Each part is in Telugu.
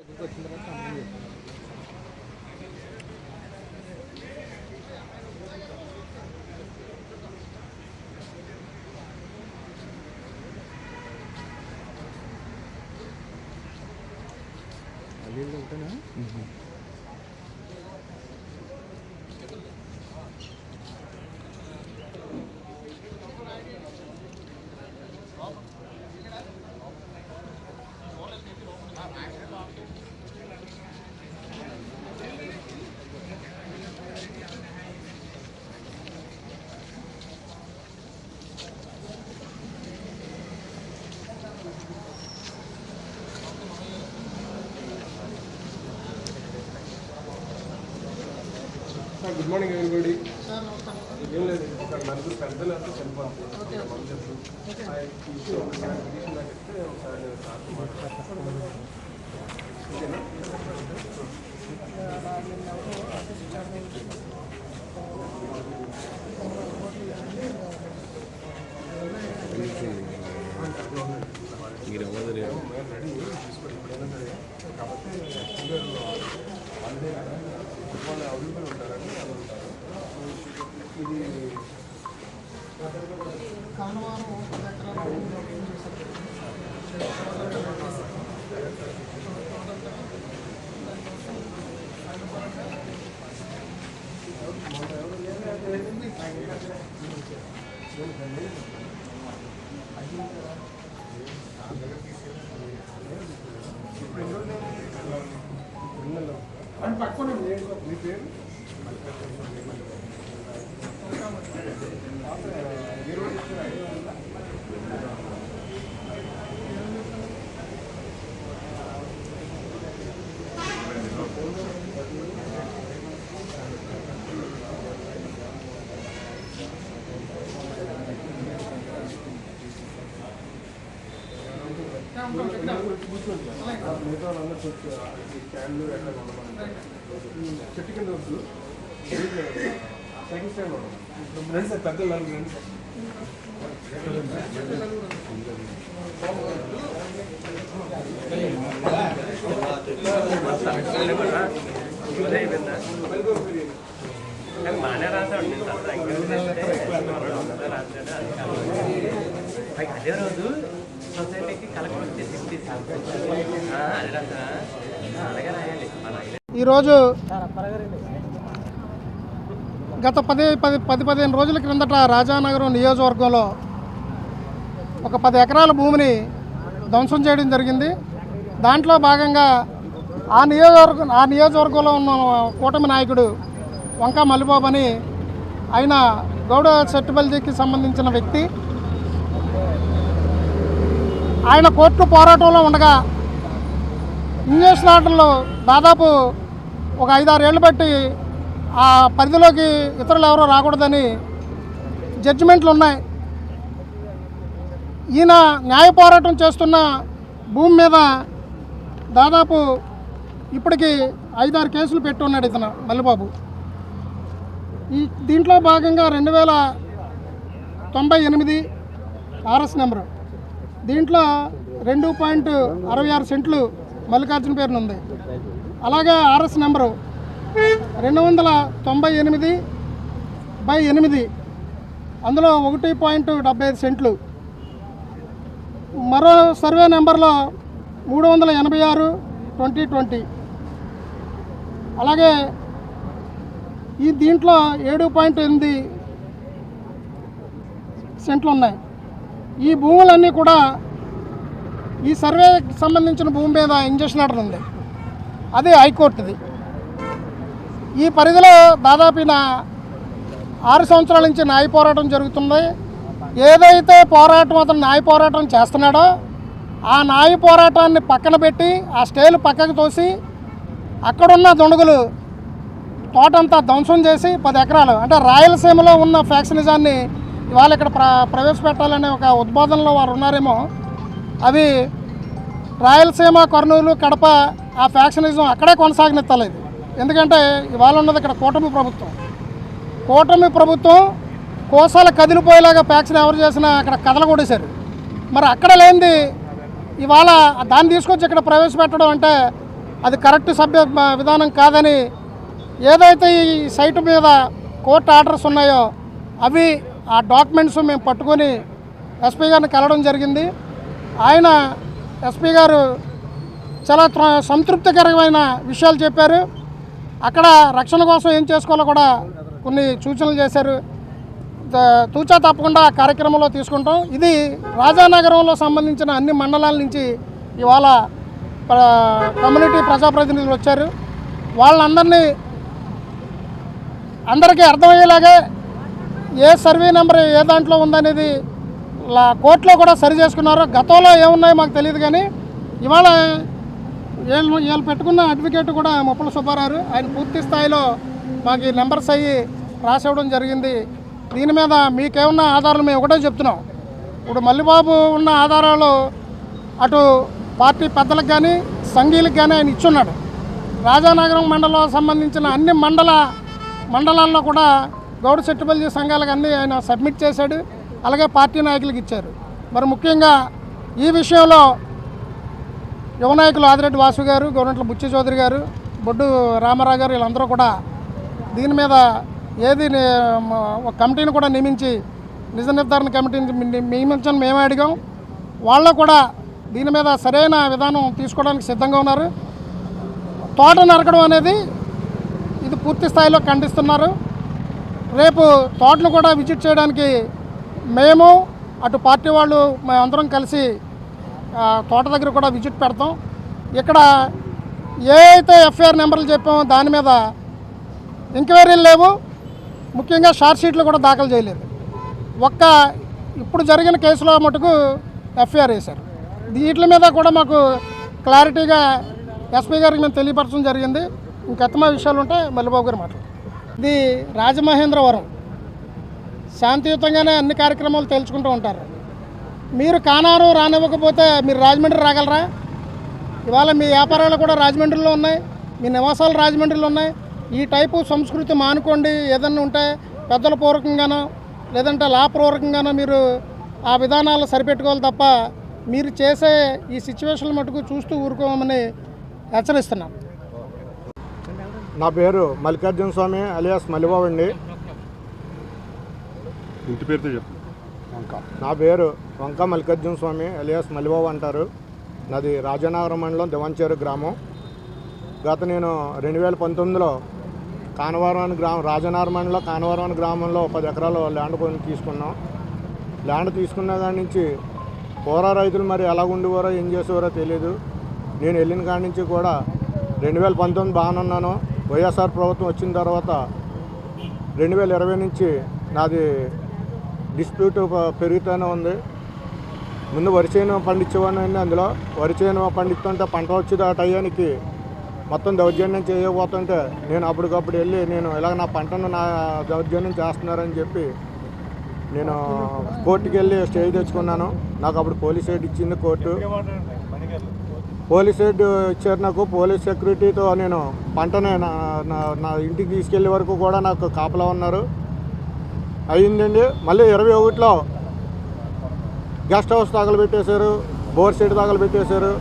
సార్ గుడ్ మార్నింగ్ ఎవరిబడి ఏం లేదు ఒక నలుగురు పెద్దలు అంతా చనిపోతుంది మంత్రులు ఇష్యూ ఒకసారి పిటిషన్ నాకు ఇస్తే ఒకసారి నేను సార్తో మాట్లాడతాను ఓకేనా మేము ఇది అని పట్టుకోండి మీ పేరు? మిగతా వాళ్ళందరూ కొంచెం క్యాన్లు ఎట్లా చెట్టు కింద వద్దు. సెకండ్ స్టాండ్ రండి సార్ రండి సార్ బాగానే రాశాడు అదే రోజు సొసైటీకి కలెక్టర్ వచ్చి సిక్స్టీ అది రాసా అలాగే రాయాలి ఈరోజు గత పది పది పది పదిహేను రోజుల క్రిందట రాజానగరం నియోజకవర్గంలో ఒక పది ఎకరాల భూమిని ధ్వంసం చేయడం జరిగింది. దాంట్లో భాగంగా ఆ నియోజకవర్గం ఆ నియోజకవర్గంలో ఉన్న కూటమి నాయకుడు వంకా మల్లిబాబు అని ఆయన గౌడ సెట్టుబల్జీకి సంబంధించిన వ్యక్తి. ఆయన కోర్టు పోరాటంలో ఉండగా ఇంజక్షన్ ఆర్డర్లు దాదాపు ఒక ఐదారు ఏళ్ళు బట్టి ఆ పరిధిలోకి ఇతరులు ఎవరో రాకూడదని జడ్జిమెంట్లు ఉన్నాయి. ఈయన న్యాయ పోరాటం చేస్తున్న భూమి మీద దాదాపు ఇప్పటికి ఐదారు కేసులు పెట్టి ఉన్నాడు ఇతను మల్లిబాబు. ఈ దీంట్లో భాగంగా రెండు వేల తొంభై ఎనిమిది ఆర్ఎస్ నెంబరు. దీంట్లో రెండు పాయింట్ అరవై ఆరు సెంట్లు మల్లికార్జున పేరునుంది. అలాగే ఆర్ఎస్ నెంబరు రెండు వందల తొంభై ఎనిమిది బై ఎనిమిది. అందులో ఒకటి పాయింట్ డెబ్బై ఐదు సెంట్లు. మరో సర్వే నెంబర్లో మూడు వందల ఎనభై ఆరు ట్వంటీ ట్వంటీ. అలాగే ఈ దీంట్లో ఏడు పాయింట్ ఎనిమిది సెంట్లు ఉన్నాయి ఈ భూములన్నీ కూడా ఈ సర్వేకి సంబంధించిన భూమి మీద ఇంజక్షన్ ఆర్డర్ ఉంది. అదే హైకోర్టుది. ఈ పరిధిలో దాదాపు నా ఆరు సంవత్సరాల నుంచి న్యాయ పోరాటం జరుగుతుంది. ఏదైతే పోరాటం అతను న్యాయ పోరాటం చేస్తున్నాడో ఆ న్యాయ పోరాటాన్ని పక్కన పెట్టి ఆ స్టేలు పక్కకు తోసి అక్కడున్న దుండగులు తోటంతా ధ్వంసం చేసి పది ఎకరాలు అంటే రాయలసీమలో ఉన్న ఫ్యాక్షనిజాన్ని ఇవాళ ఇక్కడ ప్ర ప్రవేశపెట్టాలనే ఒక ఉద్బోధనలో వారు ఉన్నారేమో అవి రాయలసీమ కర్నూలు కడప ఆ ఫ్యాక్షనిజం అక్కడే కొనసాగనెత్తలేదు ఎందుకంటే ఇవాళ ఉన్నది ఇక్కడ కూటమి ప్రభుత్వం. కూటమి ప్రభుత్వం కోసాల కదిలిపోయేలాగా ప్యాక్స్ని ఎవరు చేసినా అక్కడ కథలు కొడేశారు మరి అక్కడ లేనిది ఇవాళ దాన్ని తీసుకొచ్చి ఇక్కడ ప్రవేశపెట్టడం అంటే అది కరెక్ట్ సభ్య విధానం కాదని ఏదైతే ఈ సైటు మీద కోర్టు ఆర్డర్స్ ఉన్నాయో అవి ఆ డాక్యుమెంట్స్ మేము పట్టుకొని ఎస్పీ గారిని కలవడం జరిగింది. ఆయన ఎస్పీ గారు చాలా సంతృప్తికరమైన విషయాలు చెప్పారు. అక్కడ రక్షణ కోసం ఏం చేసుకోవాలో కూడా కొన్ని సూచనలు చేశారు. తూచా తప్పకుండా కార్యక్రమంలో తీసుకుంటాం. ఇది రాజానగరంలో సంబంధించిన అన్ని మండలాల నుంచి ఇవాళ ప్ర- కమ్యూనిటీ ప్రజాప్రతినిధులు వచ్చారు. వాళ్ళందరినీ అందరికీ అర్థమయ్యేలాగే ఏ సర్వే నెంబర్ ఏ దాంట్లో ఉందనేది లా- కోర్టులో కూడా సరి చేసుకున్నారు. గతంలో ఏమున్నాయో మాకు తెలియదు కానీ ఇవాళ వీళ్ళు వీళ్ళు పెట్టుకున్న అడ్వకేట్ కూడా ముప్పల సుబ్బారావు ఆయన పూర్తి స్థాయిలో మాకు ఈ నెంబర్స్ అయ్యి రాసివ్వడం జరిగింది. దీని మీద మీకేమన్నా ఆధారాలు మేము ఒకటే చెప్తున్నాం. ఇప్పుడు మల్లిబాబు ఉన్న ఆధారాలు అటు పార్టీ పెద్దలకు కానీ సంఘీలకు కానీ ఆయన ఇచ్చున్నాడు. రాజానగరం మండలం సంబంధించిన అన్ని మండల మండలాల్లో కూడా గౌడ సెట్టుబల్జీ సంఘాలకు అన్నీ ఆయన సబ్మిట్ చేశాడు. అలాగే పార్టీ నాయకులకు ఇచ్చారు. మరి ముఖ్యంగా ఈ విషయంలో యువనాయకులు ఆదిరెడ్డి వాసు గారు గవర్నమెంట్ల బుచ్చి చౌదరి గారు బొడ్డు రామారావు గారు వీళ్ళందరూ కూడా దీని మీద ఏది ఒక కమిటీని కూడా నియమించి నిజ నిర్ధారణ కమిటీని నియమించని మేమే అడిగాం. వాళ్ళు కూడా దీని మీద సరైన విధానం తీసుకోవడానికి సిద్ధంగా ఉన్నారు. తోట నరకడం అనేది ఇది పూర్తి స్థాయిలో ఖండిస్తున్నారు. రేపు తోటను కూడా విజిట్ చేయడానికి మేము అటు పార్టీ వాళ్ళు మేమందరం కలిసి తోట దగ్గర కూడా విజిట్ పెడతాం. ఇక్కడ ఏ అయితే ఎఫ్ఐఆర్ నెంబర్లు చెప్పామో దాని మీద ఎంక్వైరీలు లేవు. ముఖ్యంగా షార్ట్ షీట్లు కూడా దాఖలు చేయలేదు. ఒక్క ఇప్పుడు జరిగిన కేసులో మటుకు ఎఫ్ఐఆర్ వేశారు. వీటి మీద కూడా మాకు క్లారిటీగా ఎస్పీ గారికి మేము తెలియపరచడం జరిగింది. ఇంకెత్తమా విషయాలు ఉంటే మల్లిబాబు గారు మాట్లాడు ఇది రాజమహేంద్రవరం. శాంతియుతంగానే అన్ని కార్యక్రమాలు తెలుసుకుంటూ ఉంటారు. మీరు కానారు రానివ్వకపోతే మీరు రాజమండ్రి రాగలరా? ఇవాళ మీ వ్యాపారాలు కూడా రాజమండ్రిలో ఉన్నాయి మీ నివాసాలు రాజమండ్రిలో ఉన్నాయి. ఈ టైపు సంస్కృతి మానుకోండి ఏదన్నా ఉంటే పెద్దల పూర్వకంగానో లేదంటే లా పూర్వకంగానో మీరు ఆ విధానాలు సరిపెట్టుకోవాలి తప్ప మీరు చేసే ఈ సిచ్యువేషన్ మటుకు చూస్తూ ఊరుకోమని హెచ్చరిస్తున్నాం. నా పేరు మల్లికార్జున స్వామి అలియాస్ మల్లిబాబు అండి ఇంటి పేరుతో వంక. నా పేరు వంక మల్లికార్జున స్వామి అలియాస్ మలిబాబు అంటారు. నాది రాజానగరం మండలం దివంచేరు గ్రామం. గత నేను రెండు వేల పంతొమ్మిదిలో కానవరం గ్రామం రాజనగరం మండలం కానవరం గ్రామంలో పది ఎకరాలు ల్యాండ్ కొని తీసుకున్నాం. ల్యాండ్ తీసుకున్న దాని నుంచి పోరా రైతులు మరి ఎలా ఉండేవారో ఏం చేసేవారో తెలియదు నేను వెళ్ళిన కాడి నుంచి కూడా రెండు వేల పంతొమ్మిది బాగానున్నాను వైఎస్ఆర్ ప్రభుత్వం వచ్చిన తర్వాత రెండు వేల ఇరవై నుంచి నాది డిస్ప్యూట్ పెరుగుతూనే ఉంది. ముందు వరి చేను పండించేవాడిని అందులో. వరి చేను పండిస్తుంటే పంట వచ్చేది ఆ టయానికి మొత్తం దౌర్జన్యం చేయబోతుంటే నేను అప్పటికప్పుడు వెళ్ళి నేను ఇలాగ నా పంటను నా దౌర్జన్యం చేస్తున్నారని చెప్పి నేను కోర్టుకి వెళ్ళి స్టే తెచ్చుకున్నాను. నాకు అప్పుడు పోలీస్ ఎయిడ్ ఇచ్చింది కోర్టు. పోలీస్ ఎయిడ్ ఇచ్చారు నాకు. పోలీస్ సెక్యూరిటీతో నేను పంటనే నా నా- నా ఇంటికి తీసుకెళ్ళే వరకు కూడా నాకు కాపలా ఉన్నారు. అయ్యిందండి మళ్ళీ ఇరవై ఒకటిలో గెస్ట్ హౌస్ తగలబెట్టేశారు బోర్ సెట్ తగలబెట్టేశారు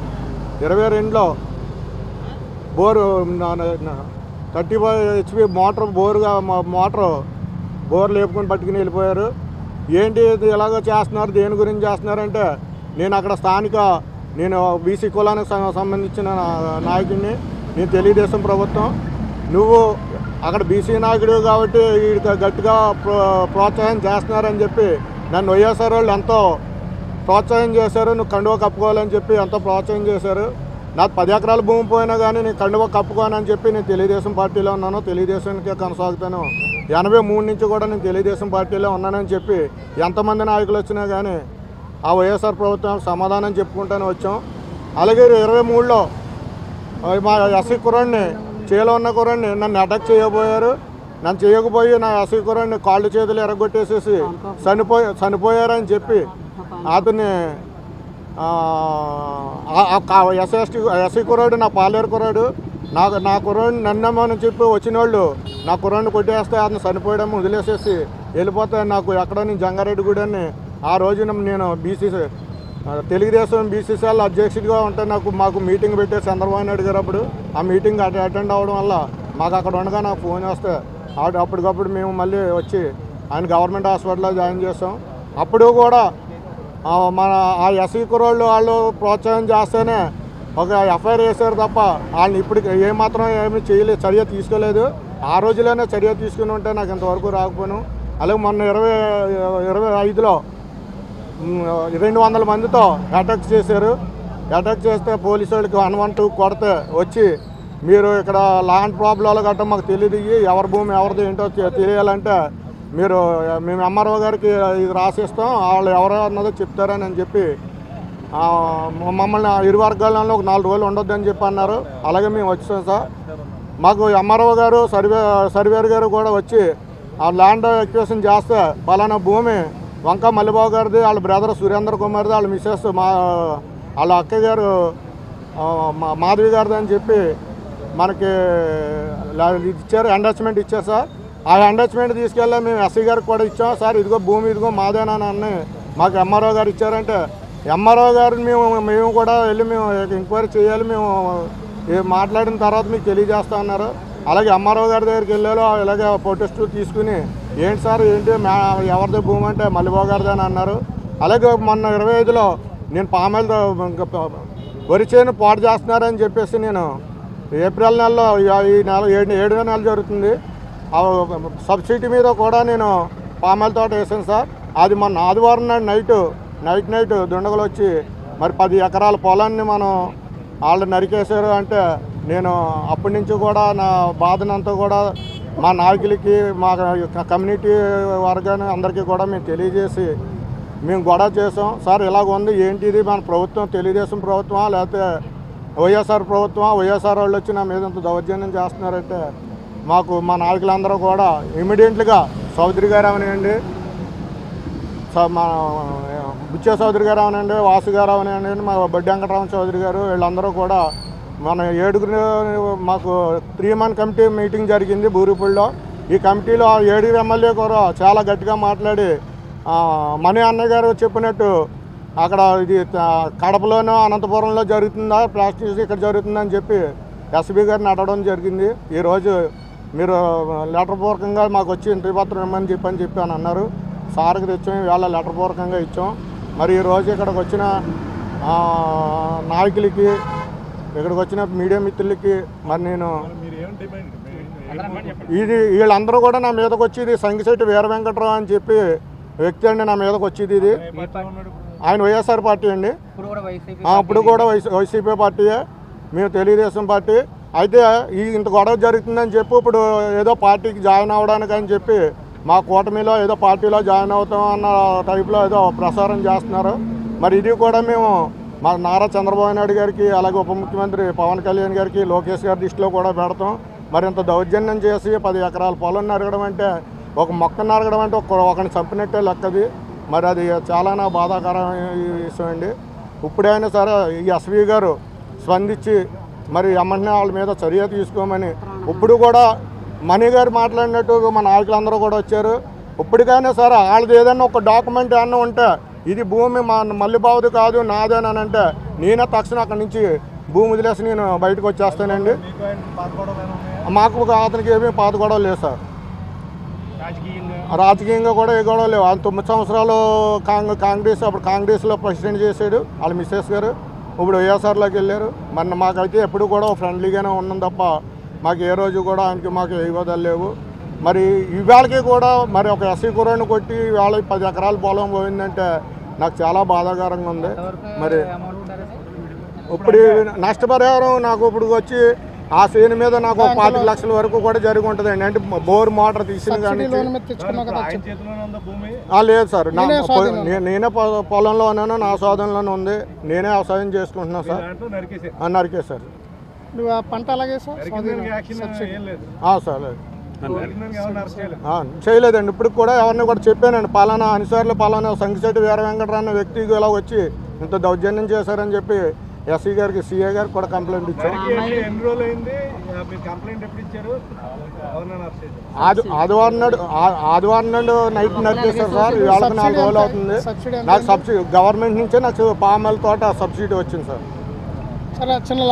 ఇరవై రెండులో bore thirty five HP motor బోరుగా motor bore లేపుకొని పట్టుకుని వెళ్ళిపోయారు. ఏంటి ఇది ఎలాగో చేస్తున్నారు దేని గురించి చేస్తున్నారంటే నేను అక్కడ స్థానిక నేను బీసీ కులానికి సంబంధించిన నా- నాయకుడిని నేను తెలుగుదేశం ప్రభుత్వం. నువ్వు అక్కడ బీసీ నాయకుడు కాబట్టి వీడికి గట్టిగా ప్రో- ప్రోత్సాహం చేస్తున్నారని చెప్పి నన్ను వైఎస్ఆర్ వాళ్ళు ఎంతో ప్రోత్సాహం చేశారు. నువ్వు కండువ కప్పుకోవాలని చెప్పి ఎంతో ప్రోత్సాహం చేశారు. నాకు పది ఎకరాల భూమి పోయినా కానీ నేను కండువ కప్పుకోనని చెప్పి నేను తెలుగుదేశం పార్టీలో ఉన్నాను. తెలుగుదేశానికే కొనసాగుతాను. ఎనభై మూడు నుంచి కూడా నేను తెలుగుదేశం పార్టీలో ఉన్నానని చెప్పి ఎంతమంది నాయకులు వచ్చినా కానీ ఆ వైఎస్ఆర్ ప్రభుత్వం సమాధానం చెప్పుకుంటానే వచ్చాం. అలాగే ఇరవై మూడులో మా ఎస్సీ కురాన్ని చేలో ఉన్న కూరని నన్ను అటాక్ చేయబోయారు. నన్ను చేయకపోయి నా అసలు కూరని కాళ్ళు చేతులు ఎరగొట్టేసేసి చనిపోయి చనిపోయారని చెప్పి అతన్ని ఎస్ఎస్టీ ఎస్సీ కుర్రాడు నా పాలేరు కుర్రాడు నా నా కుర్రాడిని నన్నమ్మని చెప్పి వచ్చిన వాళ్ళు నా కుర్రాడిని కొట్టేస్తే అతను చనిపోయడం వదిలేసేసి వెళ్ళిపోతే నాకు ఎక్కడ నేను జంగారెడ్డి గుడి అని ఆ రోజున నేను బీసీ తెలుగుదేశం బీసీసీఎల్ అధ్యక్షుడిగా ఉంటే నాకు మాకు మీటింగ్ పెట్టే చంద్రబాబు నాయుడు గారు అప్పుడు ఆ మీటింగ్ అటెండ్ అవ్వడం వల్ల మాకు అక్కడ ఉండగా నాకు ఫోన్ వస్తే అప్పటికప్పుడు మేము మళ్ళీ వచ్చి ఆయన గవర్నమెంట్ హాస్పిటల్లో జాయిన్ చేస్తాం. అప్పుడు కూడా మన ఆ ఎస్సీ కురోళ్ళు వాళ్ళు ప్రోత్సాహం చేస్తేనే ఒక ఎఫ్ఐఆర్ వేశారు తప్ప వాళ్ళని ఇప్పుడు ఏమాత్రం ఏమి చేయలేదు చర్య తీసుకోలేదు. ఆ రోజులోనే చర్య తీసుకుని ఉంటే నాకు ఇంతవరకు రాకపోను. అలాగే మొన్న ఇరవై ఇరవై ఐదులో రెండు వందల మందితో అటాక్ చేశారు. అటాక్ చేస్తే పోలీసు వాళ్ళకి వన్ వన్ టూ కొడితే వచ్చి మీరు ఇక్కడ ల్యాండ్ ప్రాబ్లంలో గట్రా మాకు తెలియదు ఎవరి భూమి ఎవరిది ఏంటో తెలియాలంటే మీరు మేము ఎంఆర్ఓ గారికి ఇది రాసిస్తాం. వాళ్ళు ఎవరో అన్నదో చెప్తారని అని చెప్పి మమ్మల్ని ఇరు వర్గాలలో ఒక నాలుగు రోజులు ఉండొద్దని చెప్పి అన్నారు. అలాగే మేము వచ్చాం సార్. మాకు ఎంఆర్ఓ గారు సర్వే సర్వేర్ గారు కూడా వచ్చి ఆ ల్యాండ్ ఎక్వేషన్ చేస్తే పలానా భూమి వంక మల్లిబాబు గారిది వాళ్ళ బ్రదర్ సురేంద్ర కుమార్ది వాళ్ళ మిస్సెస్ మా వాళ్ళ అక్క గారు మా మాధవి గారిది అని చెప్పి మనకి ఇచ్చారు ఎండాచ్మెంట్ ఇచ్చారు సార్. ఆ ఎండాచ్మెంట్ తీసుకెళ్ళి మేము ఎస్సీ గారికి కూడా ఇచ్చాం. సార్ ఇదిగో భూమి ఇదిగో మాదేనా అని మాకు ఎంఆర్ఓ గారు ఇచ్చారంటే ఎంఆర్ఓ గారిని మేము మేము కూడా వెళ్ళి మేము ఎంక్వైరీ చేయాలి మేము మాట్లాడిన తర్వాత మీకు తెలియజేస్తా ఉన్నారు అలాగే ఎంఆర్ఓ గారి దగ్గరికి వెళ్ళారు ఇలాగే ఫోటోస్టు తీసుకుని ఏంటి సార్ ఏంటి? మా ఎవరిది భూమి అంటే మల్లిబాబు గారిది అని అన్నారు. అలాగే మొన్న ఇరవై ఐదులో నేను పామాయిల్ వరి చేను పాటు చేస్తున్నారని చెప్పేసి నేను ఏప్రిల్ నెలలో ఈ- నెల ఏడు ఏడో నెల జరుగుతుంది. ఆ సబ్సిడీ మీద కూడా నేను పామాయిల్ తోట వేసాను సార్. అది మొన్న ఆదివారం నాడు నైట్ నైట్ నైట్ దుండగలు వచ్చి మరి పది ఎకరాల పొలాన్ని మనం వాళ్ళు నరికేశారు అంటే నేను అప్పటి నుంచి కూడా నా బాధనంతా కూడా మా నాయకులకి మా కమ్యూనిటీ వర్గాన్ని అందరికీ కూడా మేము తెలియజేసి మేము గొడవ చేసాం సార్ ఇలాగ ఉంది. ఏంటిది? మన ప్రభుత్వం తెలుగుదేశం ప్రభుత్వమా? లేకపోతే వైఎస్ఆర్ ప్రభుత్వమా? వైఎస్ఆర్ వాళ్ళు వచ్చి నా మీద ఇంత దౌర్జన్యం చేస్తున్నారంటే మాకు మా నాయకులందరూ కూడా ఇమీడియట్లుగా చౌదరి గారు అవనండి మా బుచ్చ చౌదరి గారు అవనండి వాసు గారు అవనండి మా బడ్డి వెంకటరామ చౌదరి గారు వీళ్ళందరూ కూడా మన ఏడుగురు మాకు త్రీ మన్ కమిటీ మీటింగ్ జరిగింది బూరిపూడిలో ఈ కమిటీలో ఏడుగురు ఎమ్మెల్యే కూడా చాలా గట్టిగా మాట్లాడి మణి అన్నయ్య గారు చెప్పినట్టు అక్కడ ఇది కడపలోనో అనంతపురంలో జరుగుతుందా ప్లాస్టిక్ ఇక్కడ జరుగుతుందని చెప్పి ఎస్బీ గారిని అడగడం జరిగింది. ఈరోజు మీరు లెటర్ పూర్వకంగా మాకు వచ్చి ఇంటి పత్రం ఇమ్మని చెప్పని చెప్పి అని అన్నారు. సార్కి తెచ్చాం ఇవాళ లెటర్ పూర్వకంగా ఇచ్చాం. మరి ఈరోజు ఇక్కడికి వచ్చిన ఆ, నాయకులకి ఇక్కడికి వచ్చిన మీడియా మిత్రులకి మరి నేను ఇది వీళ్ళందరూ కూడా నా మీదకి వచ్చి ఇది సంగిశెట్టి వీర వెంకట్రావు అని చెప్పి వ్యక్తి అండి నా మీదకి వచ్చేది ఇది. ఆయన వైఎస్ఆర్ పార్టీ అండి. అప్పుడు కూడా వైసీ వైసీపీ పార్టీయే. మేము తెలుగుదేశం పార్టీ. అయితే ఈ ఇంత గొడవ జరుగుతుందని చెప్పి ఇప్పుడు ఏదో పార్టీకి జాయిన్ అవ్వడానికి అని చెప్పి మా కూటమిలో ఏదో పార్టీలో జాయిన్ అవుతాం అన్న టైప్లో ఏదో ప్రసారం చేస్తున్నారు. మరి ఇది కూడా మేము మా నారా చంద్రబాబు నాయుడు గారికి అలాగే ఉప ముఖ్యమంత్రి పవన్ కళ్యాణ్ గారికి లోకేష్ గారి దృష్టిలో కూడా పెడతాం. మరి ఇంత దౌర్జన్యం చేసి పది ఎకరాల పొలం నరగడం అంటే ఒక మొక్క నరగడం అంటే ఒక ఒకరిని చంపినట్టే లెక్కది మరి అది చాలా నా బాధాకరమైన విషయం అండి. ఇప్పుడైనా సరే ఈ ఎస్వి గారు స్పందించి మరి ఎమ్మెల్యే వాళ్ళ మీద చర్య తీసుకోమని ఇప్పుడు కూడా మణి గారు మాట్లాడినట్టు మన నాయకులందరూ కూడా వచ్చారు. ఇప్పటికైనా సరే వాళ్ళది ఏదైనా ఒక డాక్యుమెంట్ ఏమన్నా ఉంటే ఇది భూమి మా మల్లిబాబుది కాదు నాదేనని అంటే నేనే తక్షణం అక్కడి నుంచి భూమి వదిలేసి నేను బయటకు వచ్చేస్తానండి. మాకు ఒక అతనికి ఏమీ పాత గొడవ లేదు సార్. రాజకీయంగా కూడా ఏ గొడవ లేవు. వాళ్ళు తొమ్మిది సంవత్సరాలు కాంగ్ కాంగ్రెస్ అప్పుడు కాంగ్రెస్లో ప్రెసిడెంట్ చేశాడు వాళ్ళ మిస్సెస్ గారు. ఇప్పుడు వైఎస్ఆర్లోకి వెళ్ళారు. మన మాకైతే ఎప్పుడు కూడా ఫ్రెండ్లీగానే ఉన్నాం తప్ప మాకు ఏ రోజు కూడా ఆయనకి మాకు ఏ లేవు. మరి ఇవాళకి కూడా మరి ఒక ఎస్సీ కుర్రాడిని కొట్టి ఇవాళ పది ఎకరాల పొలం పోయిందంటే నాకు చాలా బాధాకరంగా ఉంది. మరి ఇప్పుడు నష్టపరిహారం నాకు ఇప్పుడు వచ్చి ఆ చేను మీద నాకు ఒక పాతిక లక్షల వరకు కూడా జరిగి ఉంటుందండి. అంటే బోర్ మోటార్ తీసిన కానీ సబ్సిడీ లోన్ మీద తెచ్చుకున్నావు కదా చెప్పు. ఆ, లేదు సార్. నేనే పొలంలో ఉన్నాను నా స్వాధీనంలోనే ఉంది. నేనే వ్యవసాయం చేసుకుంటున్నాను సార్. నరికే సార్ నువ్వు ఆ పంట అలాగే సార్? సార్ లేదు. ఆ, చేయలేదండి. ఇప్పుడు కూడా ఎవరిని కూడా చెప్పానండి. పలానా అనిసార్లు పలానా సంకిశెట్టి వీర వెంకటరాన్న వ్యక్తి ఇలా వచ్చి ఇంత దౌర్జన్యం చేశారని చెప్పి ఎస్సీ గారికి సిఏ గారికి కూడా కంప్లైంట్ ఇచ్చాం ఎన్ని రోజులు అయింది? మీరు కంప్లైంట్ ఎప్పుడు ఇచ్చారు? ఆదివారం నాడు ఆ- ఆదివారం నాడు నైట్ నడిపేస్తారు సార్. ఇవాళ నాలుగు రోజులు అవుతుంది. నాకు సబ్సిడీ గవర్నమెంట్ నుంచే నాకు పామాయిల్ తోట సబ్సిడీ వచ్చింది సార్. చాలా చిన్న